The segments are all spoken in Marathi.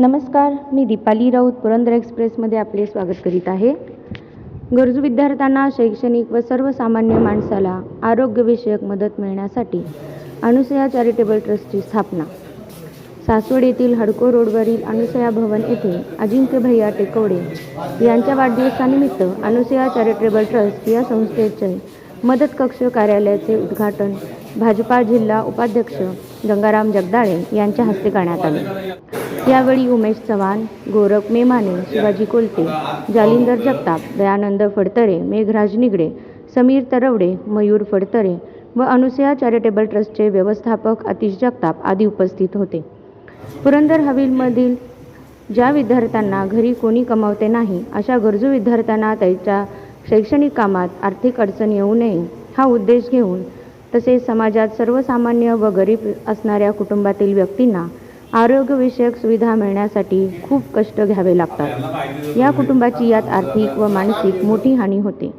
नमस्कार मी दीपाली राऊत पुरंदर एक्सप्रेसमध्ये आपले स्वागत करीत आहे. गरजू विद्यार्थ्यांना शैक्षणिक व सर्वसामान्य माणसाला आरोग्यविषयक मदत मिळण्यासाठी अनुसया चॅरिटेबल ट्रस्टची स्थापना. सासवड येथील हडको रोडवरील अनुसया भवन येथे अजिंक्य भैया टेकवडे यांच्या वाढदिवसानिमित्त अनुसया चॅरिटेबल ट्रस्ट या संस्थेचे मदत कक्ष कार्यालयाचे उद्घाटन भाजपा जिल्हा उपाध्यक्ष गंगाराम जगदाळे यांच्या हस्ते करण्यात आले. यावेळी उमेश चव्हाण गोरख मेमाने शिवाजी कोलते जालिंदर जगताप दयानंद फडतरे मेघराज निगडे समीर तरवडे मयूर फडतरे व अनुसया चॅरिटेबल ट्रस्टचे व्यवस्थापक अतिश जगताप आदी उपस्थित होते. पुरंदर हवेलीमधील ज्या विद्यार्थ्यांना घरी कोणी कमावते नाही अशा गरजू विद्यार्थ्यांना त्यांच्या शैक्षणिक कामात आर्थिक अडचण येऊ नये हा उद्देश घेऊन तसेच समाजात सर्वसामान्य व गरीब असणाऱ्या कुटुंबातील व्यक्तींना आरोग्यविषयक सुविधा मिळण्यासाठी खूप कष्ट घ्यावे लागतात. या कुटुंबाची यात आर्थिक व मानसिक मोठी हानी होते.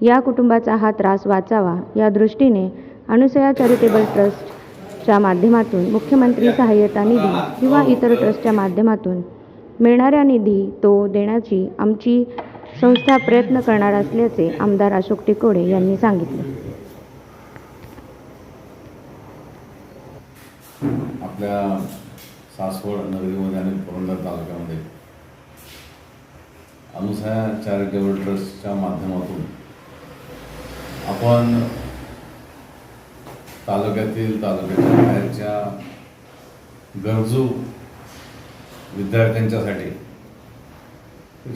या कुटुंबाचा हा त्रास वाचावा या दृष्टीने अनुसया चॅरिटेबल ट्रस्टच्या माध्यमातून मुख्यमंत्री सहाय्यता निधी किंवा इतर ट्रस्टच्या माध्यमातून मिळणाऱ्या निधी तो देण्याची आमची संस्था प्रयत्न करणार असल्याचे आमदार अशोक टिकोडे यांनी सांगितले. आपल्या सासवड नगरीमध्ये आणि पुरंदर तालुक्यामध्ये. अनुसया चॅरिटेबल ट्रस्टच्या माध्यमातून आपण तालुक्यातील तालुक्याच्या बाहेरच्या गरजू विद्यार्थ्यांच्यासाठी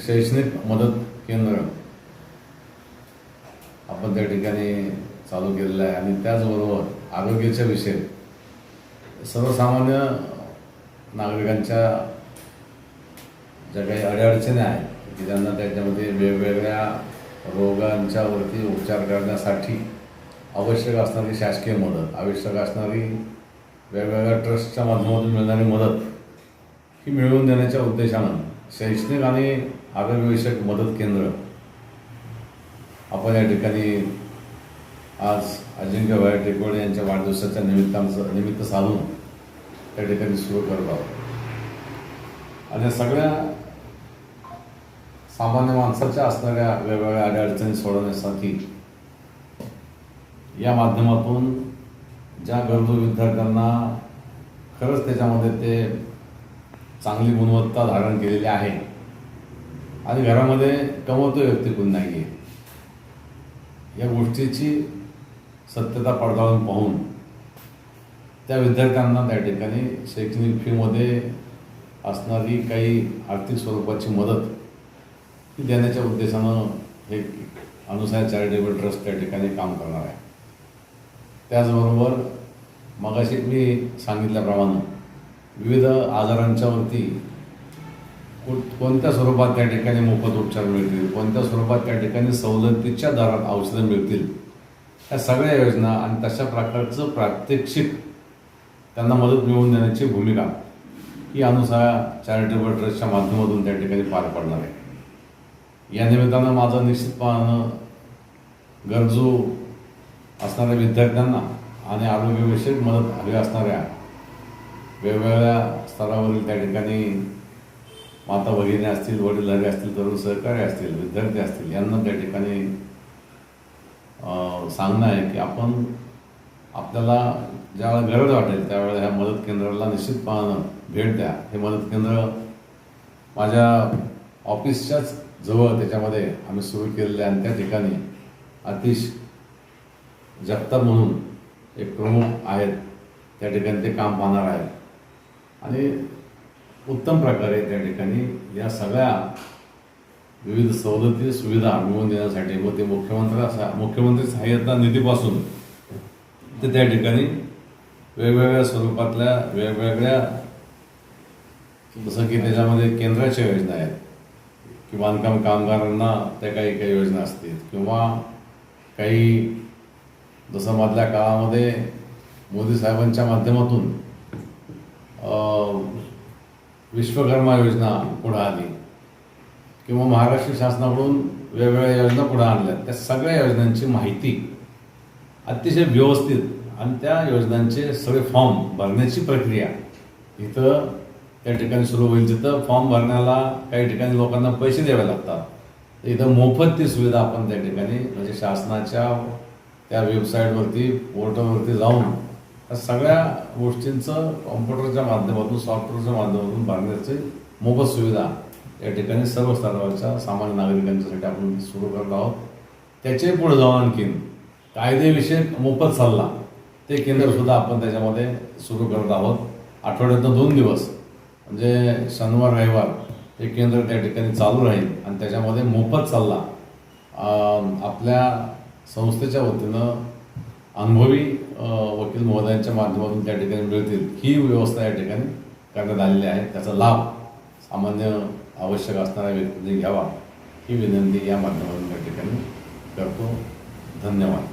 शैक्षणिक मदत केंद्र आपण त्या ठिकाणी चालू केलेलं आहे. आणि त्याचबरोबर आरोग्याच्या विषय सर्वसामान्य नागरिकांच्या ज्या काही अडीअडचणी आहेत की त्यांना त्याच्यामध्ये वेगवेगळ्या रोगांच्यावरती उपचार करण्यासाठी आवश्यक असणारी शासकीय मदत आवश्यक असणारी वेगवेगळ्या ट्रस्टच्या माध्यमातून मिळणारी मदत ही मिळवून देण्याच्या उद्देशानं शैक्षणिक आणि आरोग्यविषयक मदत केंद्र आपण या ठिकाणी आज अजिंक्य भाई टेकवडे यांच्या वाढदिवसाच्या निमित्तांचं निमित्त साधून त्या ठिकाणी सुरू करत आहोत आणि सगळ्या सामान्य माणसाच्या असणाऱ्या वेगवेगळ्या अडीअडचणी सोडवण्यासाठी या माध्यमातून ज्या गरजू विद्यार्थ्यांना खरंच त्याच्यामध्ये ते चांगली गुणवत्ता धारण केलेली आहे आणि घरामध्ये कमवतो व्यक्ती कोण नाही आहे या गोष्टीची सत्यता पडताळून पाहून त्या विद्यार्थ्यांना त्या ठिकाणी शैक्षणिक फीमध्ये असणारी काही आर्थिक स्वरूपाची मदत ती देण्याच्या उद्देशानं हे अनुसार चॅरिटेबल ट्रस्ट त्या ठिकाणी काम करणार आहे. त्याचबरोबर मगाशी मी सांगितल्याप्रमाणे विविध आजारांच्यावरती कुठ कोणत्या स्वरूपात त्या ठिकाणी मोफत उपचार मिळतील कोणत्या स्वरूपात त्या ठिकाणी सवलतीच्या दरात औषधं मिळतील ह्या सगळ्या योजना आणि तशा प्रकारचं प्रात्यक्षिक त्यांना मदत मिळवून देण्याची भूमिका ही अनुसार चॅरिटेबल ट्रस्टच्या माध्यमातून त्या ठिकाणी पार पडणार आहे. या निमित्तानं माझं निश्चितपणानं गरजू असणाऱ्या विद्यार्थ्यांना आणि आरोग्यविषयक मदत हवी असणाऱ्या वेगवेगळ्या स्तरावरील त्या ठिकाणी माता भगिनी असतील वडीलधारे असतील तरुण सहकारी असतील विद्यार्थी असतील यांना त्या ठिकाणी सांगणं आहे की आपण आपल्याला ज्यावेळेला गरज वाटेल त्यावेळेला ह्या मदत केंद्राला निश्चितपणानं भेट द्या. हे मदत केंद्र माझ्या ऑफिसच्याच जवळ त्याच्यामध्ये आम्ही सुरू केलेलं आहे आणि त्या ठिकाणी अतिश जगताप म्हणून एक प्रमुख आहेत. त्या ठिकाणी ते काम पाहणार आहेत. आणि उत्तम प्रकारे त्या ठिकाणी या सगळ्या विविध सवलती सुविधा मिळवून देण्यासाठी व ते मुख्यमंत्र्या मुख्यमंत्री सहाय्यता निधीपासून ते त्या ठिकाणी वेगवेगळ्या स्वरूपातल्या वेगवेगळ्या जसं की त्याच्यामध्ये केंद्राच्या योजना आहेत की बांधकाम कामगारांना त्या काही काही योजना असतील किंवा काही जसं मधल्या काळामध्ये मोदी साहेबांच्या माध्यमातून विश्वकर्मा योजना पुढं आली किंवा महाराष्ट्र शासनाकडून वेगवेगळ्या योजना पुढे आणल्या त्या सगळ्या योजनांची माहिती अतिशय व्यवस्थित आणि त्या योजनांचे सगळे फॉर्म भरण्याची प्रक्रिया. इथं त्या ठिकाणी सुरू होईल. जिथं फॉर्म भरण्याला काही ठिकाणी लोकांना पैसे द्यावे लागतात इथं मोफत ती सुविधा आपण त्या ठिकाणी म्हणजे शासनाच्या त्या वेबसाईटवरती पोर्टलवरती जाऊन या सगळ्या गोष्टींचं कॉम्प्युटरच्या माध्यमातून सॉफ्टवेअरच्या माध्यमातून भरण्याची मोफत सुविधा या ठिकाणी सर्व स्तरावरच्या सामान्य नागरिकांच्यासाठी आपण सुरू करत आहोत. त्याचे पुढे जाऊन आणखीन कायदेविषयक मोफत सल्ला ते केंद्रसुद्धा आपण त्याच्यामध्ये सुरू करत आहोत. आठवड्यातनं दोन दिवस म्हणजे शनिवार रविवार हे केंद्र त्या ठिकाणी चालू राहील आणि त्याच्यामध्ये मोफत सल्ला आपल्या संस्थेच्या वतीनं अनुभवी वकील महोदयांच्या माध्यमातून त्या ठिकाणी मिळतील. ही व्यवस्था या ठिकाणी करण्यात आलेली आहे. त्याचा लाभ सामान्य आवश्यक असणाऱ्या व्यक्तींनी घ्यावा. ही विनंती या माध्यमातून त्या ठिकाणी करतो. धन्यवाद.